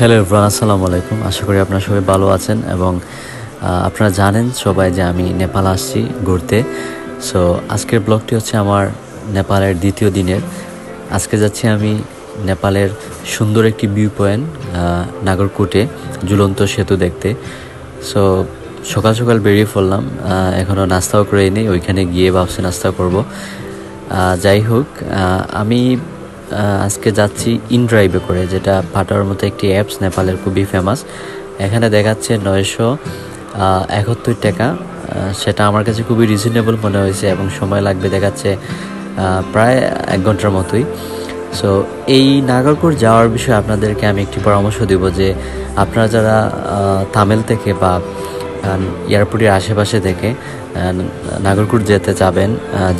Hello everyone আসসালামু আলাইকুম। আশা করি আপনারা সবাই ভালো আছেন এবং আপনারা জানেন সবাই যে আমি নেপাল আসছি ঘুরতে। সো আজকের ব্লগটি হচ্ছে আমার নেপালের দ্বিতীয় দিনের। আজকে যাচ্ছি আমি নেপালের সুন্দর একটি ভিউ পয়েন্ট নাগরকুটে, ঝুলন্ত সেতু দেখতে। সো সকাল সকাল বেরিয়ে পড়লাম এখনও নাস্তাও করে নেই, ওইখানে গিয়ে ভাবছি নাস্তা করব। যাই হোক আমি আজকে যাচ্ছি ইনড্রাইভে করে, যেটা পাটার মতো একটি অ্যাপস নেপালের খুবই ফেমাস এখানে দেখাচ্ছে নয়শো একাত্তর টাকা। সেটা আমার কাছে খুবই রিজনেবল মনে হয়েছে এবং সময় লাগবে দেখাচ্ছে প্রায় এক ঘণ্টার মতোই। সো এই নাগরপুর যাওয়ার বিষয়ে আপনাদেরকে আমি একটি পরামর্শ দিব যে, আপনারা যারা তামিল থেকে বা এয়ারপোর্টের আশেপাশে থেকে নাগরকুট যেতে যাবেন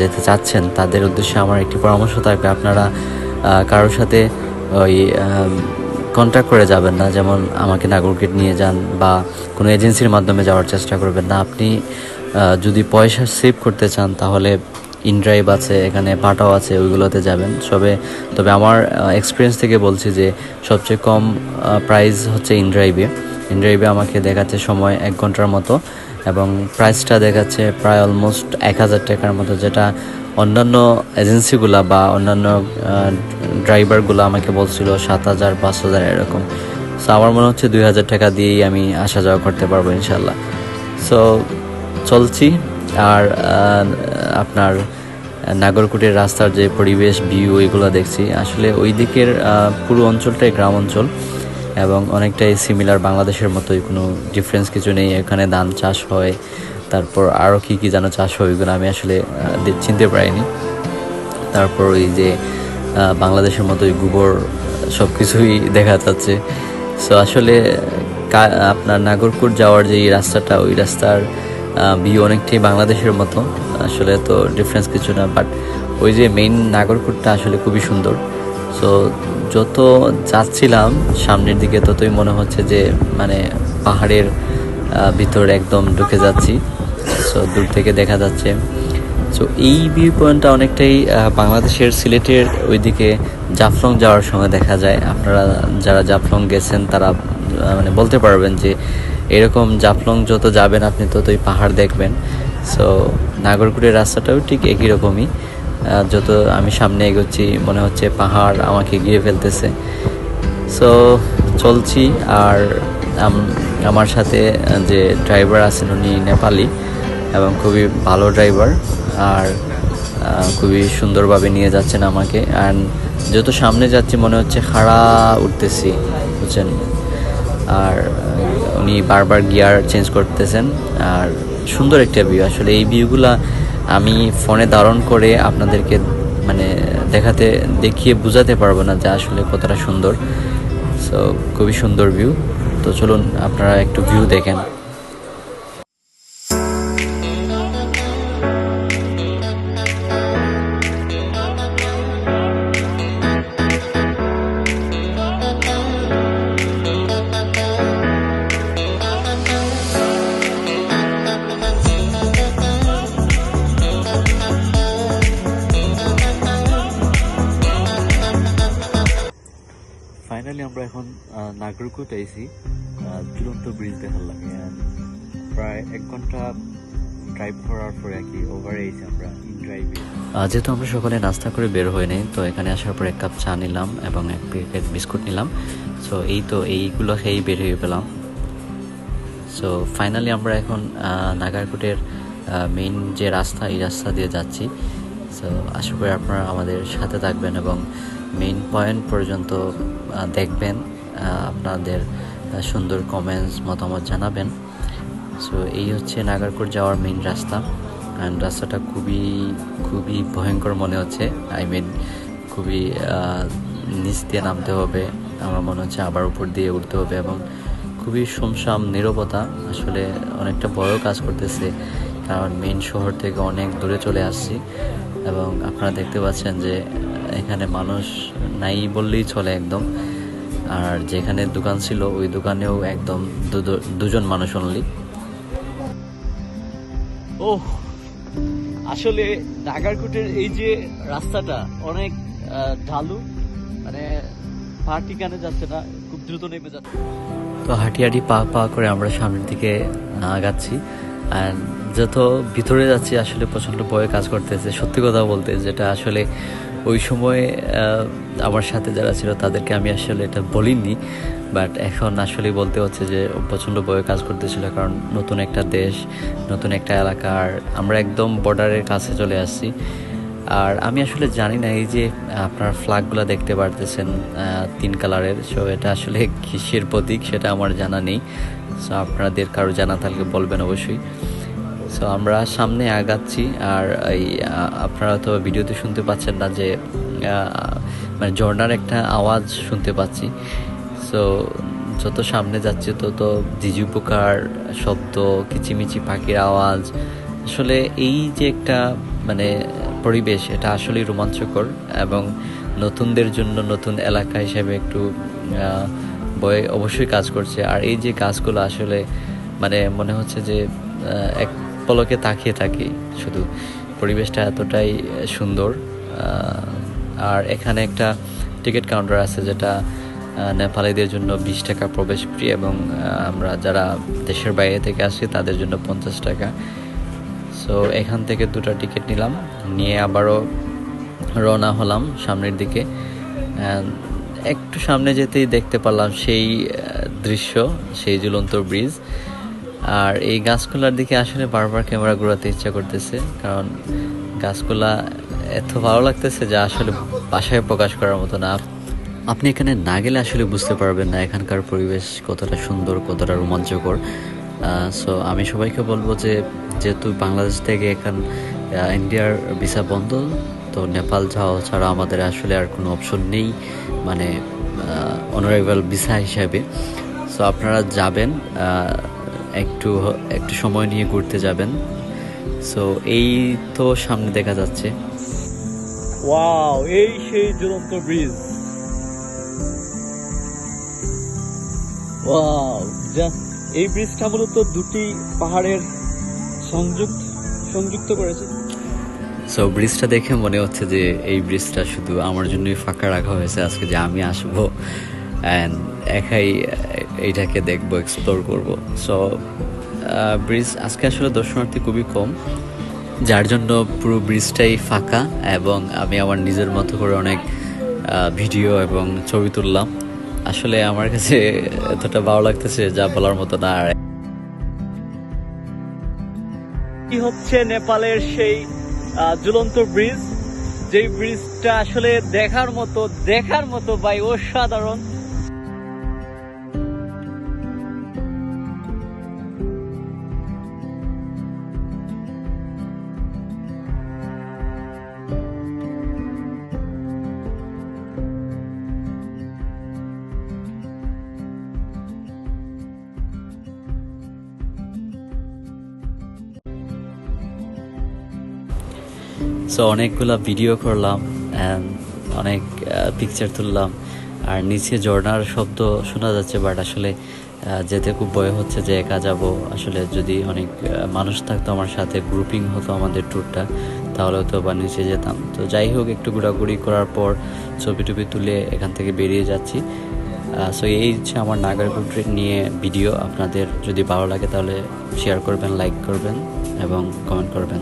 যেতে চাচ্ছেন, তাদের উদ্দেশ্যে আমার একটি পরামর্শ থাকবে। আপনারা কারোর সাথে ওই কন্ট্যাক্ট করে যাবেন না। যেমন আমাকে নাগরকুট নিয়ে যান বা কোনো এজেন্সির মাধ্যমে যাওয়ার চেষ্টা করবেন না। আপনি যদি পয়সা সেভ করতে চান, তাহলে ইনড্রাইভ আছে, এখানে পাটাও আছে, ওইগুলোতে যাবেন। সবে, তবে আমার এক্সপিরিয়েন্স থেকে বলছি যে সবচেয়ে কম প্রাইস হচ্ছে ইনড্রাইভে ইনড্রাইভে আমাকে দেখাচ্ছে সময় এক ঘণ্টার মতো। এবং প্রাইসটা দেখাচ্ছে প্রায় অলমোস্ট এক হাজার টাকার মতো, যেটা অন্যান্য এজেন্সিগুলা বা অন্যান্য ড্রাইভারগুলো আমাকে বলছিল সাত হাজার, পাঁচ হাজার এরকম। সো আমার মনে হচ্ছে দুই হাজার টাকা দিয়েই আমি আসা যাওয়া করতে পারব ইনশাল্লাহ সো চলছি। আর আপনার নাগরকুটের রাস্তার যে পরিবেশ ভিউ ওইগুলো দেখছি। আসলে ওই দিকের পুরো অঞ্চলটাই গ্রাম অঞ্চল। এবং অনেকটাই সিমিলার বাংলাদেশের মতোই, কোনো ডিফারেন্স কিছু নেই। এখানে ধান চাষ হয়, তারপর আরও কী কী যেন চাষ হয় ওইগুলো আমি আসলে চিনতে পারিনি। তারপর ওই যে বাংলাদেশের মতোই গোবর সব কিছুই দেখা যাচ্ছে। সো আসলে আপনার নাগরপুর যাওয়ার যে রাস্তাটা, ওই রাস্তার ভিউ অনেকটাই বাংলাদেশের মতো। আসলে তো ডিফারেন্স কিছু না বাট ওই যে মেইন নাগরপুরটা আসলে খুবই সুন্দর। সো যত যাচ্ছিলাম, সামনের দিকে ততই মনে হচ্ছে যে মানে পাহাড়ের ভিতর একদম ঢুকে যাচ্ছি। সো দূর থেকে দেখা যাচ্ছে। সো এই ভিউ পয়েন্টটা অনেকটাই বাংলাদেশের সিলেটের ওইদিকে জাফলং যাওয়ার সময় দেখা যায়। আপনারা যারা জাফলং গেছেন, তারা মানে বলতে পারবেন যে, এরকম জাফলং যত যাবেন আপনি, ততই পাহাড় দেখবেন। সো নাগরকুটের রাস্তাটাও ঠিক একই রকমই। যত আমি সামনে এগোচ্ছি, মনে হচ্ছে পাহাড় আমাকে গিয়ে ফেলতেছে। সো চলছি আর আমার সাথে যে ড্রাইভার আছেন উনি নেপালি এবং খুবই ভালো ড্রাইভার আর খুবই সুন্দরভাবে নিয়ে যাচ্ছেন আমাকে। অ্যান্ড যত সামনে যাচ্ছি, মনে হচ্ছে খাড়া উঠতেছি, বুঝছেন? আর, উনি বারবার গিয়ার চেঞ্জ করতেছেন। আর সুন্দর একটা ভিউ আসলে এই ভিউগুলা আমি ফোনে ধারণ করে আপনাদেরকে মানে দেখাতে, দেখিয়ে বোঝাতে পারব না যে আসলে কতটা সুন্দর। সো খুবই সুন্দর ভিউ তো চলুন, আপনারা একটু ভিউ দেখেন। আমরা এখন নাগরকুট আইছি ঝুলন্ত ব্রিজ দেখার লাগে। প্রায় এক ঘণ্টা ড্রাইভ করার পরে আর কি ওভার আইছি আমরা যেহেতু আমরা সকালে নাস্তা করে বের হয়ে নেই, তো এখানে আসার পর এক কাপ চা নিলাম এবং এক প্যাকেট বিস্কুট নিলাম। সো এই তো এইগুলো খেয়েই বের হয়ে পেলাম। সো ফাইনালি আমরা এখন নাগারকুটের মেইন যে রাস্তা, এই রাস্তা দিয়ে যাচ্ছি। সো আশা করি আপনারা আমাদের সাথে থাকবেন এবং মেইন পয়েন্ট পর্যন্ত দেখবেন আপনাদের সুন্দর কমেন্টস মতামত জানাবেন। সো এই হচ্ছে নাগারকুট যাওয়ার মেইন রাস্তা। অ্যান্ড রাস্তাটা খুবই খুবই ভয়ঙ্কর মনে হচ্ছে। আই মিন খুবই নিচ দিয়ে নামতে হবে। আমার মনে হচ্ছে আবার উপর দিয়ে উঠতে হবে এবং খুবই শুমসাম নীরবতা। আসলে অনেকটা বড় কাজ করতেছে। কারণ মেইন শহর থেকে অনেক দূরে চলে আসছি। এবং আপনারা দেখতে পাচ্ছেন যে এখানে মানুষ নাই বললেই চলে একদম। আর যেখানে দোকান ছিল ওই দোকানেও একদম দুজন মানুষ অনলি ও আসলে নাগারকুটের এই যে রাস্তাটা অনেক ঢালু মানে পা টিকানে যাচ্ছে না খুব দ্রুত নেমে যাচ্ছে। তো হাঁটি হাঁটি পা পা করে আমরা সামনের দিকে আগাচ্ছি। আর যত ভিতরে যাচ্ছি, আসলে প্রচণ্ড ভয়ে কাজ করতেছে। সত্যি কথা বলতে, যেটা আসলে ওই সময় আমার সাথে যারা ছিল, তাদেরকে আমি আসলে এটা বলিনি। বাট এখন আসলে বলতে হচ্ছে যে প্রচণ্ড ভয়ে কাজ করতেছিল, কারণ নতুন একটা দেশ, নতুন একটা এলাকা, আর আমরা একদম বর্ডারের কাছে চলে আসছি। আর আমি আসলে জানি না, এই যে আপনার ফ্ল্যাগগুলো দেখতে পারতেছেন তিন কালারের সো এটা আসলে কিসের প্রতীক সেটা আমার জানা নেই। সো আপনাদের কারও জানা থাকলে বলবেন অবশ্যই। সো আমরা সামনে আগাচ্ছি আর এই আপনারা তো ভিডিওতে শুনতে পাচ্ছেন না যে মানে ঝর্ণার একটা আওয়াজ শুনতে পাচ্ছি। সো যত সামনে যাচ্ছে তত জিজু পোকার শব্দ, কিচিমিচি পাখির আওয়াজ। আসলে এই যে একটা মানে পরিবেশ, এটা আসলেই রোমাঞ্চকর এবং নতুনদের জন্য নতুন এলাকা হিসেবে একটু বয়ে অবশ্যই কাজ করছে। আর এই যে কাজগুলো আসলে মানে মনে হচ্ছে যে এক পলকে তাকিয়ে থাকি শুধু। পরিবেশটা এতটাই সুন্দর আর এখানে একটা টিকিট কাউন্টার আছে যেটা নেপালিদের জন্য বিশ টাকা প্রবেশ ফ্রি এবং আমরা যারা দেশের বাইরে থেকে আসছি তাদের জন্য পঞ্চাশ টাকা। সো এখান থেকে দুটো টিকিট নিলাম। নিয়ে আবারও রওনা হলাম সামনের দিকে। একটু সামনে যেতেই দেখতে পারলাম সেই দৃশ্য, সেই ঝুলন্ত ব্রিজ। আর এই গাছগুলার দিকে আসলে বারবার ক্যামেরা ঘোরাতে ইচ্ছা করতেছে, কারণ গাছগুলা এত ভালো লাগতেছে যা আসলে বাসায় প্রকাশ করার মতো না। আপনি এখানে না গেলে আসলে বুঝতে পারবেন না এখানকার পরিবেশ কতটা সুন্দর, কতটা রোমাঞ্চকর। সো আমি সবাইকে বলব যে, যেহেতু বাংলাদেশ থেকে এখন ইন্ডিয়ার ভিসা বন্ধ, তো নেপাল যাওয়া ছাড়া আমাদের আসলে আর কোনো অপশন নেই। মানে অনারেবল ভিসা হিসাবে। সো আপনারা যাবেন একটু একটু সময় নিয়ে ঘুরতে যাবেন। সো এই তো সামনে দেখা যাচ্ছে। ওয়াও এই সেই ঝুলন্ত ব্রিজ ওয়াও যা, এই ব্রিজটা মূলত দুটি পাহাড়ের সংযুক্ত সংযুক্ত করেছে। সো ব্রিজটা দেখে মনে হচ্ছে যে এই ব্রিজটা শুধু আমার জন্যই ফাঁকা রাখা হয়েছে, আজকে যে আমি আসব অ্যান্ড একাই এইটাকে দেখব এক্সপ্লোর করব। সো ব্রিজ আজকে আসলে দর্শনার্থী খুবই কম, যার জন্য পুরো ব্রিজটাই ফাঁকা এবং আমি আমার নিজের মতো করে অনেক ভিডিও এবং ছবি তুললাম। আসলে আমার কাছে এতটা ভালো লাগতেছে যা বলার মতো না। আর কি হচ্ছে নেপালের সেই ঝুলন্ত ব্রিজ যেই ব্রিজটা আসলে দেখার মতো দেখার মতো ভাই অসাধারণ। সো অনেকগুলা ভিডিও করলাম অ্যান্ড অনেক পিকচার তুললাম। আর নিচে ঝর্ণার শব্দ শোনা যাচ্ছে বাট আসলে যেতে খুব ভয় হচ্ছে যে একা যাব। আসলে যদি অনেক মানুষ থাকতো আমার সাথে গ্রুপিং হতো আমাদের ট্যুরটা তাহলে তো বা নিচে যেতাম। তো যাই হোক, একটু ঘোরাঘুরি করার পর ছবি টবি তুলে এখান থেকে বেরিয়ে যাচ্ছি। সো এই হচ্ছে আমার নাগারপুর নিয়ে ভিডিও আপনাদের যদি ভালো লাগে তাহলে শেয়ার করবেন লাইক করবেন এবং কমেন্ট করবেন।